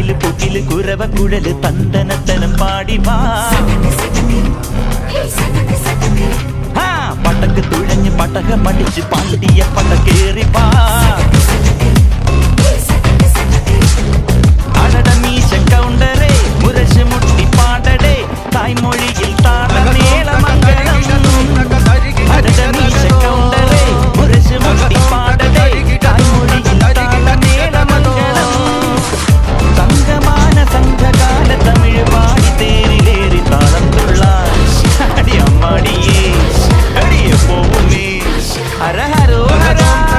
குயிலு புகிலு குரவ குழலு தந்தனத்தனம் பாடி வா. பட்டக்கு துழஞ்சு பட்டக மடிச்சு பாண்டிய பட்டக்கேறி வா. हरो हरो